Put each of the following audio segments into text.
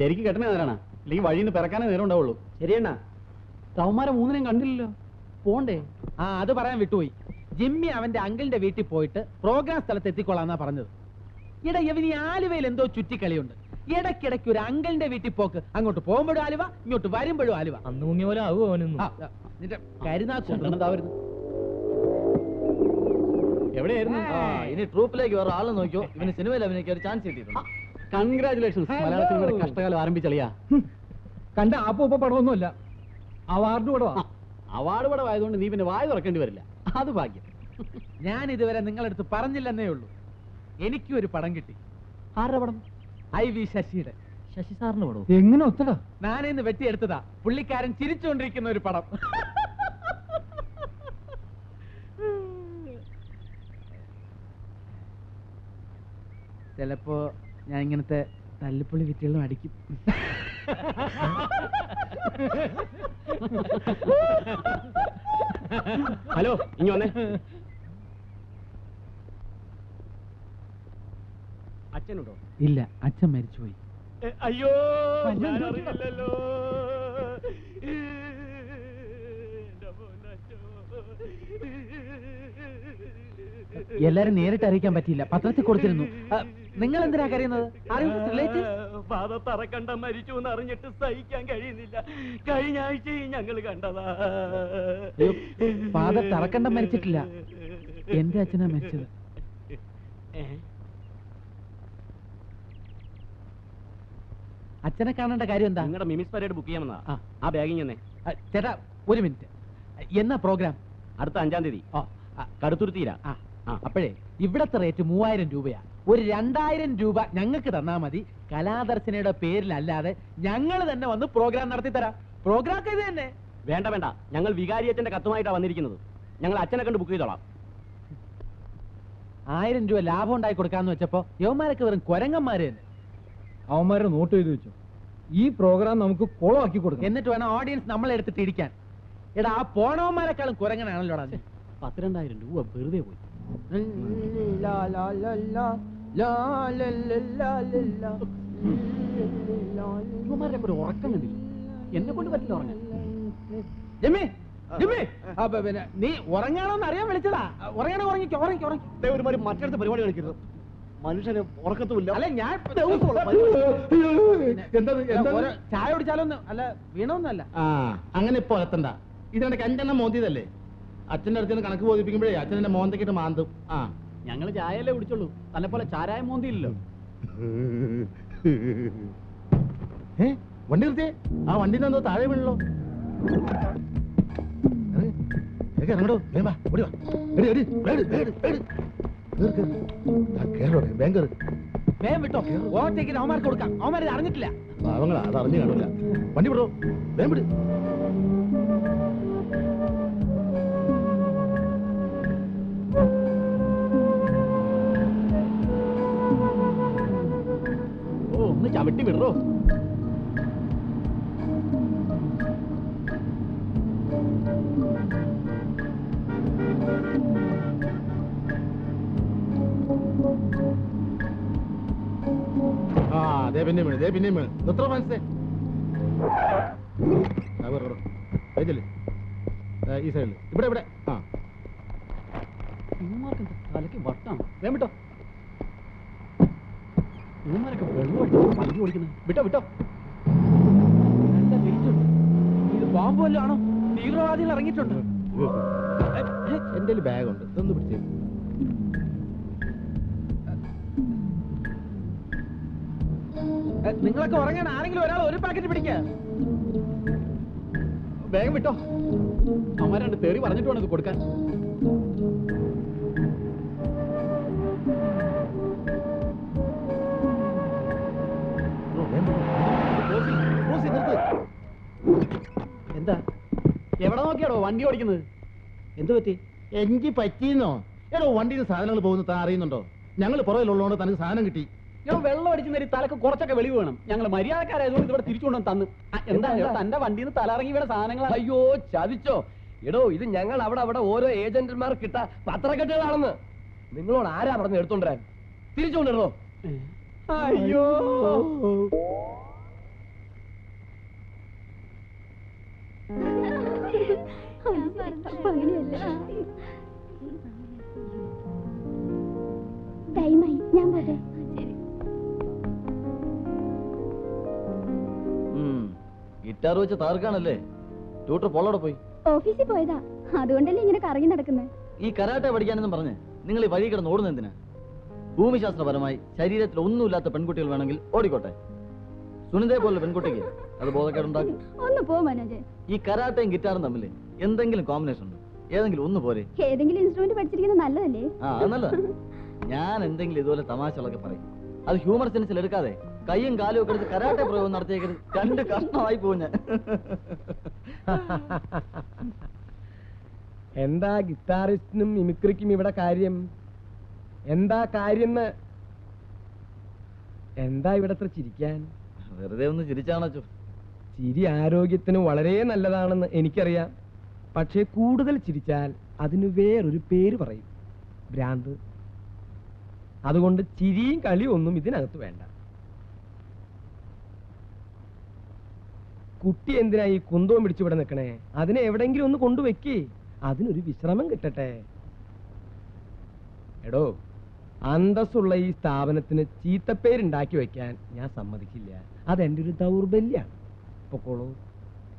ശരിക്കും കെട്ടണേ നേരാണ്. അല്ലെങ്കിൽ വഴിയിൽ നിന്ന് പിറക്കാനേ നേരം ഉണ്ടാവുള്ളൂ. ശരിയണ്ണ തവന്മാരെ മൂന്നിനെയും കണ്ടില്ലല്ലോ. പോണ്ടേ? ആ അത് പറയാൻ വിട്ടുപോയി. ജിമ്മി അവന്റെ അങ്കിളിന്റെ വീട്ടിൽ പോയിട്ട് പ്രോഗ്രാം സ്ഥലത്ത് എത്തിക്കൊള്ളാന്നാ പറഞ്ഞത്. ഇട ഇവന് ഈ ആലുവയിൽ എന്തോ ചുറ്റിക്കളിയുണ്ട്. ഇടയ്ക്കിടയ്ക്ക് ഒരു അങ്കിളിന്റെ വീട്ടിൽ പോക്ക്. അങ്ങോട്ട് പോകുമ്പോഴും ആലുവ ഇങ്ങോട്ട് വരുമ്പോഴും ആലുവ. അന്ന് മുങ്ങിയ പോലെ ആവുമോ അവനൊന്നും? ആ, ആ, നിന്റെ കരുനാക്കുണ്ട് ചന്ദ്രനെന്താവരുത് എവിടെയായിരുന്നു? ആ ഇനി ട്രൂപ്പിലേക്ക് വേറെ ആളെ നോക്കിയോ? ഇവന് സിനിമയിൽ അഭിനയിക്കാൻ ഒരു ചാൻസ് കിട്ടിയിട്ടുണ്ട്. കൺഗ്രാചുലേഷൻസ് മലയാള സിനിമയുടെ കഷ്ടകാലം ആരംഭിച്ചളിയാ. കണ്ട ആപ്പ ഉപ്പ പടമൊന്നുമല്ല. അവാർഡ് കൂടെ അവാർഡ് പടം ആയതുകൊണ്ട് നീ പിന്നെ വായ തുറക്കേണ്ടി വരില്ല. അത് ഭാഗ്യം. ഞാൻ ഇതുവരെ നിങ്ങളടുത്ത് പറഞ്ഞില്ലെന്നേ ഉള്ളൂ. എനിക്കും ഒരു പടം കിട്ടി. ആരുടെ പടം? ഐ വി ശശിയുടെ. ശശി സാറിന് പടം എങ്ങനെ ഒത്തടാ? ഞാനിന്ന് വെട്ടിയെടുത്തതാ. പുള്ളിക്കാരൻ ചിരിച്ചുകൊണ്ടിരിക്കുന്ന ഒരു പടം. ചിലപ്പോ ഞാൻ ഇങ്ങനത്തെ തല്ലിപ്പുള്ളി വിറ്റുകളും അടിക്കും. ഹലോ ഇനി വന്നേ. അച്ഛനുണ്ടോ? ഇല്ല അച്ഛൻ മരിച്ചുപോയി. അയ്യോ എല്ലാരും നേരിട്ട് അറിയിക്കാൻ പറ്റിയില്ല. പത്രത്തിൽ കൊടുത്തിരുന്നു. നിങ്ങൾ എന്തിനാ കരയുന്നത്? റിലേറ്റീവ് പാത കണ്ട മരിച്ചു എന്ന് അറിഞ്ഞിട്ട് സഹിക്കാൻ കഴിയുന്നില്ല. കഴിഞ്ഞ ആഴ്ചയും ഞങ്ങൾ കണ്ടതാ. ഫാദർ തറക്കണ്ടം മരിച്ചിട്ടില്ല. എന്റെ അച്ഛനാ മരിച്ചത്. അച്ഛനെ കാണേണ്ട കാര്യം എന്താ? നിങ്ങളുടെ മിമിസ് പരേഡ് ബുക്ക് ചെയ്യാമെന്നാ. ആ. ആ ബാഗിങ് തന്നെ. ചേട്ടാ ഒരു മിനിറ്റ്. എന്നാ പ്രോഗ്രാം? അടുത്ത അഞ്ചാം തീയതി. ആ. അപ്പോഴേ ഇവിടത്തെ റേറ്റ് മൂവായിരം രൂപയാ. ഒരു രണ്ടായിരം രൂപ ഞങ്ങൾക്ക് തന്നാ മതി. കലാദർശനയുടെ പേരിലല്ലാതെ ഞങ്ങൾ തന്നെ വന്ന് പ്രോഗ്രാം നടത്തി തരാം പ്രോഗ്രാം ഇത് തന്നെ. വേണ്ട വേണ്ട. ഞങ്ങൾ വികാരി അച്ഛന്റെ കത്തുമായിട്ടാണ് വന്നിരിക്കുന്നത്. ഞങ്ങൾ അച്ഛനെ കണ്ട് ബുക്ക് ചെയ്തോളാം. ആയിരം രൂപ ലാഭം ഉണ്ടായി കൊടുക്കാന്ന് വെച്ചപ്പോ യവന്മാരൊക്കെ വെറും കൊരങ്ങന്മാര് തന്നെ. അവന്മാരെ നോട്ട് ചെയ്ത് വെച്ചു. ഈ പ്രോഗ്രാം നമുക്ക് കുളമാക്കി കൊടുക്കാം എന്നിട്ട് വേണം ഓഡിയൻസ് നമ്മളെ എടുത്തിട്ട് ഇരിക്കാൻ. എടാ ആ പോണവന്മാരെക്കാളും കുരങ്ങനാണല്ലോ അത് പത്തിരണ്ടായിരം രൂപ വെറുതെ പോയി. ഇവന്മാരുടെ ഒരു ഉറക്കം കണ്ടില്ല? എന്നെ കൊണ്ട് പറ്റില്ല ഉറങ്ങാൻ. ജമ്മി ജിമ്മി. അപ്പൊ പിന്നെ നീ ഉറങ്ങാണോന്ന് അറിയാൻ വിളിച്ചതാ. ഉറങ്ങണോ ഉറങ്ങിക്കോ ഉറങ്ങി ഉറങ്ങി ഒരുമാതിരി മറ്റടുത്ത പരിപാടി കളിക്കരുത്. മനുഷ്യന് ഉറക്കത്തുമില്ല. അല്ല ഞാൻ ചായ കുടിച്ചാലൊന്നും അല്ല വീണൊന്നല്ല ആ അങ്ങനെ ഇപ്പൊ എത്തണ്ട ഇതിന്റെ അഞ്ചെണ്ണം മോന്തിയതല്ലേ? അച്ഛന്റെ അടുത്ത് നിന്ന് കണക്ക് ബോധിപ്പിക്കുമ്പോഴേ അച്ഛൻ എന്റെ മോന്തക്കിട്ട് മാന്തും. ആ. ഞങ്ങൾ ചായയല്ലേ കുടിച്ചുള്ളൂ തന്നെ പോലെ ചാരായ മോന്തിയില്ലല്ലോ. ഏ? വണ്ടി നിർത്തിയേ? ആ വണ്ടി എന്തോ താഴെ വീണല്ലോ. ഇറങ്ങടോ. വാ, ഓടി വാ. എടി, എടി, വേഗം വിട്ടോ. ഓവർടേക്കിന് അവന്മാർക്ക് കൊടുക്കാം. അവന്മാർ അറിഞ്ഞിട്ടില്ല. പാവങ്ങളാ അത് അറിഞ്ഞു കാണില്ല വണ്ടി വിടോ. വേഗം വിട്. ചവിട്ടി വിടറോ? ആ പിന്നെ വീണ് ദേ പിന്നെ വീണ്. എത്ര മനസ്സേ. ഈ സൈഡിൽ ഇവിടെ ഇവിടെ. ആ. വട്ടാണ്? വേം വിട്ടോ. ഇവന്മാരൊക്കെ വെള്ളം അടിച്ചു വണ്ടി ഓടിക്കുന്നത് വിട്ടോ വിട്ടോ. എന്താ തിരിച്ചുണ്ട് ഇത് ബോംബ് വല്ലതും ആണോ? തീവ്രവാദികൾ ഇറങ്ങിയിട്ടുണ്ട്. എന്റെ ബാഗ് ഉണ്ട്. ഇതൊന്ന് പിടിച്ചേ. നിങ്ങളൊക്കെ ഉറങ്ങാൻ ആരെങ്കിലും ഒരാൾ ഒരു പാക്കറ്റ് പിടിക്കുക വേഗം വിട്ടോ. അമ്മ രണ്ട് തെറി പറഞ്ഞിട്ട് വേണം ഇത് കൊടുക്കാൻ. വണ്ടി ഓടിക്കുന്നത്? എന്ത് പറ്റി? എനിക്ക് പറ്റിയെന്നോ? എടോ വണ്ടിയിൽ സാധനങ്ങൾ പോകുന്ന താൻ അറിയുന്നുണ്ടോ? ഞങ്ങൾ പുറകിലുള്ളതുകൊണ്ട് തനിക്ക് സാധനം കിട്ടി. ഞാൻ വെള്ളം അടിക്കുന്ന ഒരു തലക്ക് കുറച്ചൊക്കെ വെളിവ് വേണം. ഞങ്ങൾ മര്യാദക്കാരായതുകൊണ്ട് ഇവിടെ തിരിച്ചുകൊണ്ടു തന്നു. എന്താ? തന്റെ വണ്ടിയിൽ നിന്ന് തലറങ്ങി ഇവിടെ സാധനങ്ങൾ അയ്യോ ചതിച്ചോ. എടോ ഇത് ഞങ്ങൾ അവിടെ അവിടെ ഓരോ ഏജന്റുമാർ കിട്ട പത്രക്കെട്ടുകളാണെന്ന്. നിങ്ങളോട് ആരാ പറഞ്ഞു എടുത്തോണ്ടിരാൻ തിരിച്ചുകൊണ്ടിരുന്നോ അയ്യോ. ടൈമായി ഞാൻ പോട്ടെ. ഗിറ്റാർ വെച്ച് താർക്കാണല്ലേ? ട്യൂട്ടർ പോളോടെ പോയി. ഓഫീസിൽ പോയതാ. അതുകൊണ്ടല്ലേ ഇങ്ങനെ കറങ്ങി നടക്കുന്നത് ഈ കരാട്ടെ പഠിക്കാനെന്നും പറഞ്ഞ് നിങ്ങൾ ഈ വഴി കിടന്ന് ഓടുന്ന എന്തിനാ? ഭൂമിശാസ്ത്രപരമായി ശരീരത്തിൽ ഒന്നുമില്ലാത്ത പെൺകുട്ടികൾ വേണമെങ്കിൽ ഓടിക്കോട്ടെ. സുനിതയെ പോലെ പെൺകുട്ടിക്ക് അത് ബോധക്കേടുണ്ടാക്കും. ഒന്ന് പോ മനോജ്. ഈ കരാട്ടയും ഗിറ്റാറും തമ്മിൽ എന്തെങ്കിലും കോമ്പിനേഷൻ ഉണ്ടോ? ഏതെങ്കിലും ഒന്ന് പോരെ. ഏതെങ്കിലും ഇൻസ്ട്രുമെന്റ് പഠിച്ചിരിക്കുന്നത് നല്ലതല്ലേ? ആ നല്ലത്. ഞാൻ എന്തെങ്കിലും ഇതുപോലെ തമാശകളൊക്കെ പറയും. അത് ഹ്യൂമർ സെൻസിൽ എടുക്കാതെ കൈയും കാലും ഒക്കെ എടുത്ത് കരാട്ടെ പ്രയോഗം നടത്തിയേക്കരുത്. രണ്ട് കഷ്ണമായി പോ എന്താ ഗിറ്റാറിസ്റ്റിനും മിമിക്രിക്കും ഇവിടെ കാര്യം? എന്താ കാര്യം എന്താ ഇവിടെ അത്ര ചിരിക്കാൻ? വെറുതെ ഒന്ന് ചിരിച്ചാണോ ചിരി ആരോഗ്യത്തിന് വളരെ നല്ലതാണെന്ന് എനിക്കറിയാം. പക്ഷേ കൂടുതൽ ചിരിച്ചാൽ അതിന് വേറൊരു പേര് പറയും. ഭ്രാന്ത്. അതുകൊണ്ട് ചിരിയും കളിയും ഒന്നും ഇതിനകത്ത് വേണ്ട. കുട്ടി എന്തിനാ ഈ കുന്തവും പിടിച്ചു ഇവിടെ നിൽക്കണേ? അതിനെ എവിടെങ്കിലും ഒന്ന് കൊണ്ടുവെക്കേ അതിനൊരു വിശ്രമം കിട്ടട്ടെ. എടോ അന്തസ്സുള്ള ഈ സ്ഥാപനത്തിന് ചീത്തപ്പേരുണ്ടാക്കി വെക്കാൻ ഞാൻ സമ്മതിക്കില്ല. അതെന്റെ ഒരു ദൗർബല്യാണ്. പൊക്കോളൂ.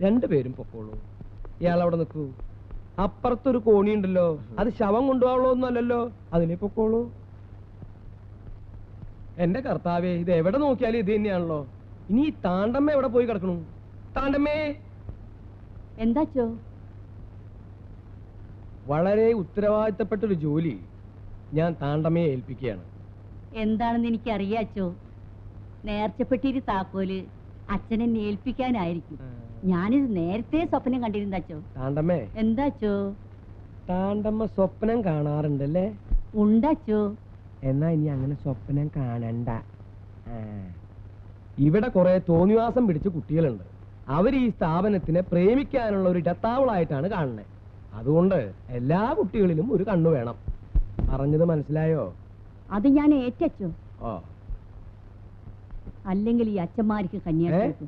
രണ്ടുപേരും പൊക്കോളൂ. ഇയാൾ അവിടെ നിൽക്കൂ. അപ്പുറത്തൊരു കോണിയുണ്ടല്ലോ. അത് ശവം കൊണ്ടുപോകാനുള്ള ഒന്നും അല്ലല്ലോ അതിനെ പൊക്കോളൂ. എന്റെ കർത്താവേ ഇത് എവിടെ നോക്കിയാലും ഇത് തന്നെയാണല്ലോ. ഇനി ഈ താണ്ടമ്മ എവിടെ പോയി കിടക്കണു? താണ്ടമ്മേ! എന്താച്ചോ വളരെ ഉത്തരവാദിത്തപ്പെട്ട ഒരു ജോലി ഞാൻ താണ്ടമ്മയെ ഏൽപ്പിക്കുകയാണ്. എന്താണെന്ന് എനിക്ക് അറിയാച്ചോ നേർച്ചപ്പെട്ടിരി താക്കോൽ അച്ഛനെ ഏൽപ്പിക്കാനായിരിക്കും. ഞാനിത് നേരത്തെ സ്വപ്നം കണ്ടിരുന്നച്ചോ താണ്ടമ്മേ. എന്താച്ചോ താണ്ടമ്മ സ്വപ്നം കാണാറുണ്ടല്ലേ? ഉണ്ടാച്ചോ എന്നാ ഇനി അങ്ങനെ സ്വപ്നം കാണണ്ട. ഇവിടെ കുറെ തോന്നിവാസം പിടിച്ച കുട്ടികളുണ്ട്. അവർ ഈ സ്ഥാപനത്തിനെ പ്രേമിക്കാനുള്ള ഒരു ഇടത്താവളായിട്ടാണ് കാണുന്നത് അതുകൊണ്ട് എല്ലാ കുട്ടികളിലും ഒരു കണ്ണു വേണം. പറഞ്ഞത് മനസ്സിലായോ? അത് ഞാൻ ഏറ്റച്ചോ ഓ. അല്ലെങ്കിൽ ഈ അച്ഛന്മാർക്ക് കന്യാസ്ത്രീ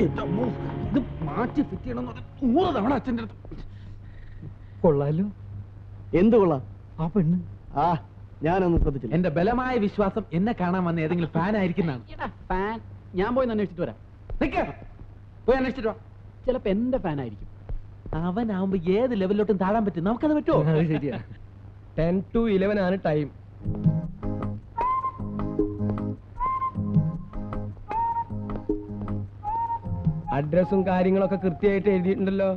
ഇത് മാറ്റി ഫിറ്റ് ചെയ്യണമെന്ന് പറഞ്ഞ് നൂറ് തവണ അച്ഛന്റെ അടുത്ത്. കൊള്ളാലോ. എന്ത് കൊള്ളാം? ആ പെണ്ണ്. ആ ഞാനൊന്നും ശ്രദ്ധിച്ചില്ല. എന്റെ ബലമായ വിശ്വാസം എന്നെ കാണാൻ വന്ന ഏതെങ്കിലും ഫാൻ ആയിരിക്കുന്നതാണ്. ഫാൻ ഞാൻ പോയി അന്വേഷിച്ചിട്ട് വരാം. പോയി അന്വേഷിച്ചിട്ട് വാ. ചിലപ്പോ എന്റെ ഫാൻ ആയിരിക്കും. അവനാവുമ്പോ ഏത് ലെവലിലോട്ടും താഴാൻ പറ്റും. നമുക്കത് പറ്റുമോ ശരിയാ. ടെൻ ടു ഇലവൻ ആണ് ടൈം അഡ്രസ്സും കാര്യങ്ങളൊക്കെ കൃത്യമായിട്ട് എഴുതിയിട്ടുണ്ടല്ലോ.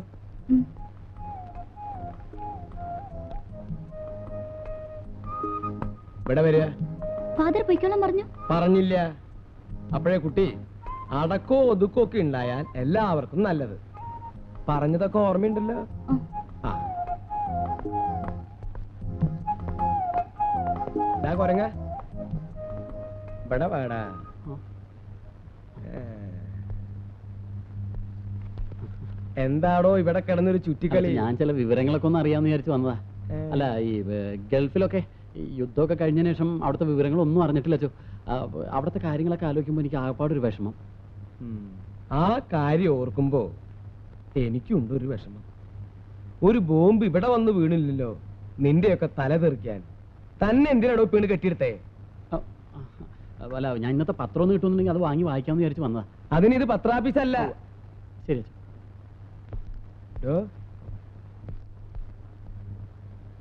ഇവിടെ വരിക? ഫാദർ പൊയ്ക്കോളം പറഞ്ഞു. പറഞ്ഞില്ല. അപ്പോഴേ കുട്ടി അടക്കോ ഒതുക്കോ ഒക്കെ ഉണ്ടായാൽ എല്ലാവർക്കും നല്ലത്. പറഞ്ഞതൊക്കെ ഓർമ്മയുണ്ടല്ലോ? ആ. കൊരങ്ങ. ഇവിടെ വേടാ. എന്താടോ ഇവിടെ കിടന്നൊരു ചുറ്റിക്കളി? ഞാൻ ചില വിവരങ്ങളൊക്കെ ഒന്ന് അറിയാന്ന് വിചാരിച്ചു വന്നതാ. അല്ല ഈ ഗൾഫിലൊക്കെ ഈ യുദ്ധമൊക്കെ കഴിഞ്ഞ ശേഷം അവിടുത്തെ വിവരങ്ങളൊന്നും അറിഞ്ഞിട്ടില്ല ചോ. അവിടുത്തെ കാര്യങ്ങളൊക്കെ ആലോചിക്കുമ്പോൾ എനിക്ക് ആകപ്പാടൊരു വിഷമം. ആ കാര്യം ഓർക്കുമ്പോ എനിക്കുണ്ട് ഒരു വിഷമം. ഒരു ബോംബ് ഇവിടെ വന്ന് വീണില്ലല്ലോ നിന്റെയൊക്കെ തല തെറിക്കാൻ. തന്നെ എന്തിനാടോ പീണ് കെട്ടിയെടുത്തേ? അല്ല ഞാൻ ഇന്നത്തെ പത്രം ഒന്ന് കിട്ടുന്നുണ്ടെങ്കിൽ അത് വാങ്ങി വായിക്കാമെന്ന് വിചാരിച്ചു വന്നതാ. അതിന് ഇത് പത്രാഫീസല്ല ശരി. ഡോ,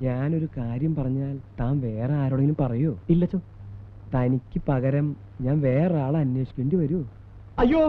ഞാനൊരു കാര്യം പറഞ്ഞാൽ താൻ വേറെ ആരോടെങ്കിലും പറയോ? ഇല്ലച്ചോ തനിക്ക് പകരം ഞാൻ വേറെ ആളെ അന്വേഷിക്കേണ്ടി വരൂ. അയ്യോ!